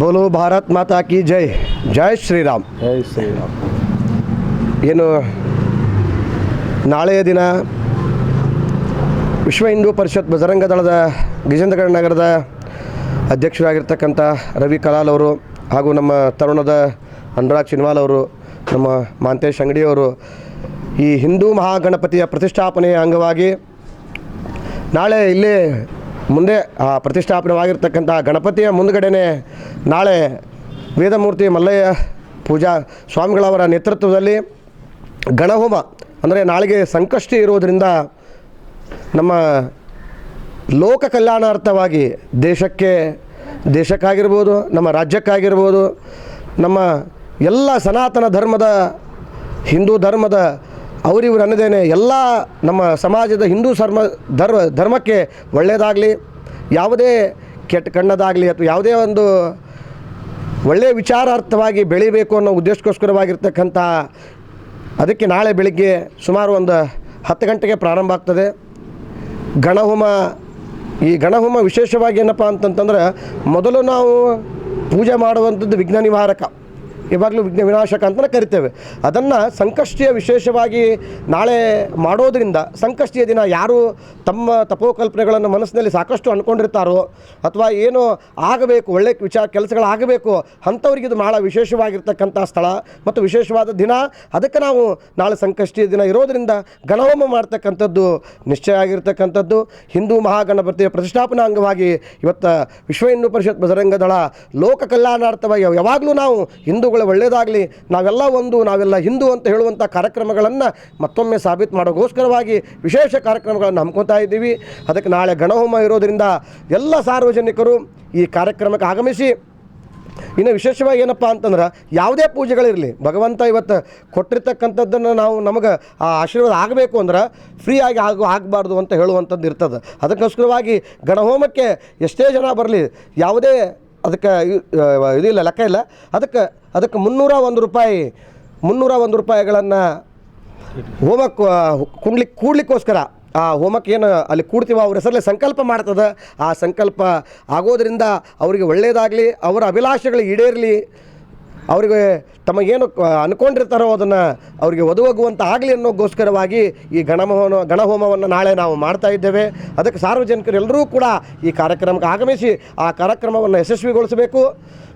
ಬೋಲೋ ಭಾರತ್ ಮಾತಾ ಕಿ ಜೈ. ಜೈ ಶ್ರೀರಾಮ್. ಜೈ ಶ್ರೀರಾಮ್. ಏನು ನಾಳೆಯ ದಿನ ವಿಶ್ವ ಹಿಂದೂ ಪರಿಷತ್ ಬಜರಂಗ ದಳದ ಗಜೇಂದ್ರಗಢ ನಗರದ ಅಧ್ಯಕ್ಷರಾಗಿರ್ತಕ್ಕಂಥ ರವಿ ಕಲಾಲ್ ಅವರು ಹಾಗೂ ನಮ್ಮ ತರುಣದ ಅನುರಾಗ್ ಚಿನ್ವಾಲ್ ಅವರು ನಮ್ಮ ಮಾಂತೇಶ್ ಅಂಗಡಿಯವರು ಈ ಹಿಂದೂ ಮಹಾಗಣಪತಿಯ ಪ್ರತಿಷ್ಠಾಪನೆಯ ಅಂಗವಾಗಿ ನಾಳೆ ಇಲ್ಲಿ ಮುಂದೆ, ಆ, ಪ್ರತಿಷ್ಠಾಪನೆವಾಗಿರ್ತಕ್ಕಂಥ ಗಣಪತಿಯ ಮುಂದುಗಡೆನೆ ನಾಳೆ ವೇದಮೂರ್ತಿ ಮಲ್ಲಯ್ಯ ಪೂಜಾ ಸ್ವಾಮಿಗಳವರ ನೇತೃತ್ವದಲ್ಲಿ ಗಣಹೋಮ, ಅಂದರೆ ನಾಳೆಗೆ ಸಂಕಷ್ಟಿ ಇರುವುದರಿಂದ ನಮ್ಮ ಲೋಕ ಕಲ್ಯಾಣಾರ್ಥವಾಗಿ ದೇಶಕ್ಕೆ, ದೇಶಕ್ಕಾಗಿರ್ಬೋದು, ನಮ್ಮ ರಾಜ್ಯಕ್ಕಾಗಿರ್ಬೋದು, ನಮ್ಮ ಎಲ್ಲ ಸನಾತನ ಧರ್ಮದ, ಹಿಂದೂ ಧರ್ಮದ ಅವರಿವರು ಅನ್ನದೇನೆ ಎಲ್ಲ ನಮ್ಮ ಸಮಾಜದ ಹಿಂದೂ ಧರ್ಮ ಧರ್ಮ, ಧರ್ಮಕ್ಕೆ ಒಳ್ಳೆಯದಾಗಲಿ, ಯಾವುದೇ ಕೆಟ್ಟ ಕಣ್ಣದಾಗಲಿ ಅಥವಾ ಯಾವುದೇ ಒಂದು ಒಳ್ಳೆಯ ವಿಚಾರಾರ್ಥವಾಗಿ ಬೆಳಿಬೇಕು ಅನ್ನೋ ಉದ್ದೇಶಕ್ಕೋಸ್ಕರವಾಗಿರ್ತಕ್ಕಂಥ ಅದಕ್ಕೆ ನಾಳೆ ಬೆಳಿಗ್ಗೆ ಸುಮಾರು ಒಂದು ಹತ್ತು ಗಂಟೆಗೆ ಪ್ರಾರಂಭ ಆಗ್ತದೆ. ಗಣಹೋಮ ಈ ಗಣಹೋಮ ವಿಶೇಷವಾಗಿ ಏನಪ್ಪ ಅಂತಂತಂದ್ರೆ ಮೊದಲು ನಾವು ಪೂಜೆ ಮಾಡುವಂಥದ್ದು ವಿಘ್ನ ನಿವಾರಕ. ಇವಾಗಲೂ ವಿಘ್ನ ವಿನಾಶಕ ಅಂತಲೇ ಕರಿತೇವೆ. ಅದನ್ನು ಸಂಕಷ್ಟಿಯ ವಿಶೇಷವಾಗಿ ನಾಳೆ ಮಾಡೋದರಿಂದ ಸಂಕಷ್ಟಿಯ ದಿನ ಯಾರು ತಮ್ಮ ತಪೋಕಲ್ಪನೆಗಳನ್ನು ಮನಸ್ಸಿನಲ್ಲಿ ಸಾಕಷ್ಟು ಅಂದ್ಕೊಂಡಿರ್ತಾರೋ ಅಥವಾ ಏನು ಆಗಬೇಕು, ಒಳ್ಳೆ ವಿಚಾರ ಕೆಲಸಗಳಾಗಬೇಕು, ಅಂಥವ್ರಿಗೆ ಇದು ಭಾಳ ವಿಶೇಷವಾಗಿರ್ತಕ್ಕಂಥ ಸ್ಥಳ ಮತ್ತು ವಿಶೇಷವಾದ ದಿನ. ಅದಕ್ಕೆ ನಾವು ನಾಳೆ ಸಂಕಷ್ಟಿಯ ದಿನ ಇರೋದರಿಂದ ಗಣಹೋಮ ಮಾಡ್ತಕ್ಕಂಥದ್ದು ನಿಶ್ಚಯ ಆಗಿರ್ತಕ್ಕಂಥದ್ದು. ಹಿಂದೂ ಮಹಾಗಣಪತಿಯ ಪ್ರತಿಷ್ಠಾಪನಾ ಅಂಗವಾಗಿ ಇವತ್ತು ವಿಶ್ವ ಹಿಂದೂ ಪರಿಷತ್ ಬಜರಂಗದಳ ಲೋಕ ಕಲ್ಯಾಣಾರ್ಥವಾಗಿ ಯಾವಾಗಲೂ ನಾವು ಹಿಂದೂಗಳು ಒಳ್ಳೆಯದಾಗಲಿ ನಾವೆಲ್ಲ ಒಂದು, ನಾವೆಲ್ಲ ಹಿಂದೂ ಅಂತ ಹೇಳುವಂಥ ಕಾರ್ಯಕ್ರಮಗಳನ್ನು ಮತ್ತೊಮ್ಮೆ ಸಾಬೀತು ಮಾಡೋಕ್ಕೋಸ್ಕರವಾಗಿ ವಿಶೇಷ ಕಾರ್ಯಕ್ರಮಗಳನ್ನು ಹಮ್ಮಿಕೊತಾ ಇದ್ದೀವಿ. ಅದಕ್ಕೆ ನಾಳೆ ಗಣಹೋಮ ಇರೋದರಿಂದ ಎಲ್ಲ ಸಾರ್ವಜನಿಕರು ಈ ಕಾರ್ಯಕ್ರಮಕ್ಕೆ ಆಗಮಿಸಿ, ಇನ್ನು ವಿಶೇಷವಾಗಿ ಏನಪ್ಪ ಅಂತಂದ್ರೆ ಯಾವುದೇ ಪೂಜೆಗಳಿರಲಿ, ಭಗವಂತ ಇವತ್ತು ಕೊಟ್ಟಿರ್ತಕ್ಕಂಥದ್ದನ್ನು ನಾವು ನಮಗೆ ಆ ಆಶೀರ್ವಾದ ಆಗಬೇಕು ಅಂದ್ರೆ ಫ್ರೀಯಾಗಿ ಆಗು ಆಗಬಾರ್ದು ಅಂತ ಹೇಳುವಂಥದ್ದು ಇರ್ತದೆ. ಅದಕ್ಕೋಸ್ಕರವಾಗಿ ಗಣಹೋಮಕ್ಕೆ ಎಷ್ಟೇ ಜನ ಬರಲಿ, ಯಾವುದೇ ಅದಕ್ಕೆ ಇದಿಲ್ಲ, ಲೆಕ್ಕ ಇಲ್ಲ. ಅದಕ್ಕೆ ಅದಕ್ಕೆ ಮುನ್ನೂರ ಒಂದು ರೂಪಾಯಿ, ಮುನ್ನೂರ ಒಂದು ರೂಪಾಯಿಗಳನ್ನು ಹೋಮಕ್ಕೆ ಕುಂಡ್ಲಿಕ್ಕೆ ಕೂಡ್ಲಿಕ್ಕೋಸ್ಕರ, ಆ ಹೋಮಕ್ಕೆ ಏನು ಅಲ್ಲಿ ಕೂಡ್ತೀವ ಅವ್ರ ಹೆಸರಲ್ಲಿ ಸಂಕಲ್ಪ ಮಾಡ್ತದೆ. ಆ ಸಂಕಲ್ಪ ಆಗೋದರಿಂದ ಅವರಿಗೆ ಒಳ್ಳೆಯದಾಗಲಿ ಅವರ ಅಭಿಲಾಷೆಗಳು ಈಡೇರಲಿ. ಅವರಿಗೆ ತಮಗೇನು ಅಂದ್ಕೊಂಡಿರ್ತಾರೋ ಅನ್ಕೊಂಡಿರ್ತಾರೋ ಅದನ್ನು ಅವರಿಗೆ ಒದಗುವಂತ ಆಗಲಿ ಅನ್ನೋಗೋಸ್ಕರವಾಗಿ ಈ ಗಣಮೋಹನ ಗಣಹೋಮವನ್ನು ನಾಳೆ ನಾವು ಮಾಡ್ತಾ ಇದ್ದೇವೆ. ಅದಕ್ಕೆ ಸಾರ್ವಜನಿಕರೆಲ್ಲರೂ ಕೂಡ ಈ ಕಾರ್ಯಕ್ರಮಕ್ಕೆ ಆಗಮಿಸಿ ಆ ಕಾರ್ಯಕ್ರಮವನ್ನು ಯಶಸ್ವಿಗೊಳಿಸಬೇಕು.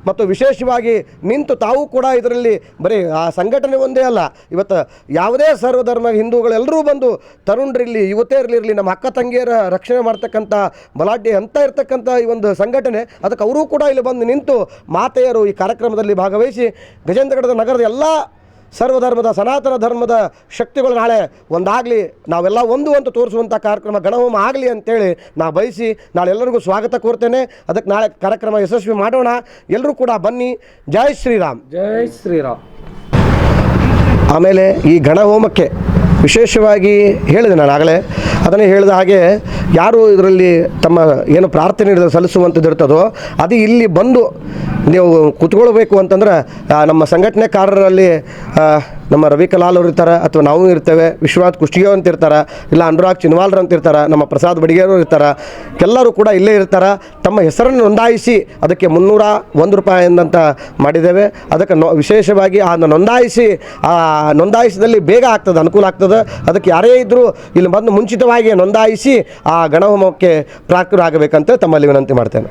ಮತ್ತು ವಿಶೇಷವಾಗಿ ನಿಂತು ತಾವು ಕೂಡ ಇದರಲ್ಲಿ ಬರೀ, ಆ ಸಂಘಟನೆ ಒಂದೇ ಅಲ್ಲ, ಇವತ್ತು ಯಾವುದೇ ಸರ್ವಧರ್ಮ ಹಿಂದೂಗಳೆಲ್ಲರೂ ಬಂದು ತರುಣರಿರಲಿ ಯುವತಿಯರಲಿರಲಿ ನಮ್ಮ ಅಕ್ಕ ತಂಗಿಯರ ರಕ್ಷಣೆ ಮಾಡ್ತಕ್ಕಂಥ ಬಲಾಢ್ಯ ಅಂತ ಇರ್ತಕ್ಕಂಥ ಈ ಒಂದು ಸಂಘಟನೆ, ಅದಕ್ಕೆ ಅವರೂ ಕೂಡ ಇಲ್ಲಿ ಬಂದು ನಿಂತು ಮಾತೆಯರು ಈ ಕಾರ್ಯಕ್ರಮದಲ್ಲಿ ಭಾಗವಹಿಸಿ ಗಜೇಂದ್ರಗಢದ ನಗರದ ಎಲ್ಲ ಸರ್ವಧರ್ಮದ ಸನಾತನ ಧರ್ಮದ ಶಕ್ತಿಗಳು ನಾಳೆ ಒಂದಾಗಲಿ ನಾವೆಲ್ಲ ಒಂದು ಅಂತ ತೋರಿಸುವಂಥ ಕಾರ್ಯಕ್ರಮ ಗಣಹೋಮ ಆಗಲಿ ಅಂತೇಳಿ ನಾ ಬಯಸಿ ನಾಳೆ ಎಲ್ಲರಿಗೂ ಸ್ವಾಗತ ಕೋರ್ತೇನೆ. ಅದಕ್ಕೆ ನಾಳೆ ಕಾರ್ಯಕ್ರಮ ಯಶಸ್ವಿ ಮಾಡೋಣ. ಎಲ್ಲರೂ ಕೂಡ ಬನ್ನಿ. ಜೈ ಶ್ರೀರಾಮ್. ಜೈ ಶ್ರೀರಾಮ್. ಆಮೇಲೆ ಈ ಗಣಹೋಮಕ್ಕೆ ವಿಶೇಷವಾಗಿ ಹೇಳಿದೆ ನಾನು ಆಗಲೇ. ಅದನ್ನೇ ಹೇಳಿದ ಹಾಗೆ ಯಾರು ಇದರಲ್ಲಿ ತಮ್ಮ ಏನು ಪ್ರಾರ್ಥನೆ ಸಲ್ಲಿಸುವಂಥದ್ದು ಇರ್ತದೋ ಅದು ಇಲ್ಲಿ ಬಂದು ನೀವು ಕುತ್ಕೊಳ್ಬೇಕು ಅಂತಂದ್ರೆ ನಮ್ಮ ಸಂಘಟನೆಕಾರರಲ್ಲಿ ನಮ್ಮ ರವಿ ಕಲಾಲ್ ಅವ್ರು ಇರ್ತಾರೆ ಅಥವಾ ನಾವು ಇರ್ತೇವೆ, ವಿಶ್ವನಾಥ್ ಕುಷ್ಟಿಯೋ ಅಂತ ಇರ್ತಾರೆ ಇಲ್ಲ ಅನುರಾಗ್ ಚಿನ್ವಾಲ್ರ್ ಅಂತ ಇರ್ತಾರೆ ನಮ್ಮ ಪ್ರಸಾದ್ ಬಡಿಗೇರು ಇರ್ತಾರೆ ಎಲ್ಲರೂ ಕೂಡ ಇಲ್ಲೇ ಇರ್ತಾರೆ. ತಮ್ಮ ಹೆಸರನ್ನು ನೋಂದಾಯಿಸಿ ಅದಕ್ಕೆ ಮುನ್ನೂರ ಒಂದು ರೂಪಾಯಿ ಎಂದಂತ ಮಾಡಿದ್ದೇವೆ. ಅದಕ್ಕೆ ನೋ, ವಿಶೇಷವಾಗಿ ಆ ನೋಂದಾಯಿಸಿ, ಆ ನೋಂದಾಯಿಸಿದಲ್ಲಿ ಬೇಗ ಆಗ್ತದೆ, ಅನುಕೂಲ ಆಗ್ತದೆ. ಅದಕ್ಕೆ ಯಾರೇ ಇದ್ದರೂ ಇಲ್ಲಿ ಬಂದು ಮುಂಚಿತವಾಗಿ ನೋಂದಾಯಿಸಿ ಆ ಗಣಹೋಮಕ್ಕೆ ಪ್ರಾಕೃರಾಗಬೇಕಂತ ತಮ್ಮಲ್ಲಿ ವಿನಂತಿ ಮಾಡ್ತೇನೆ.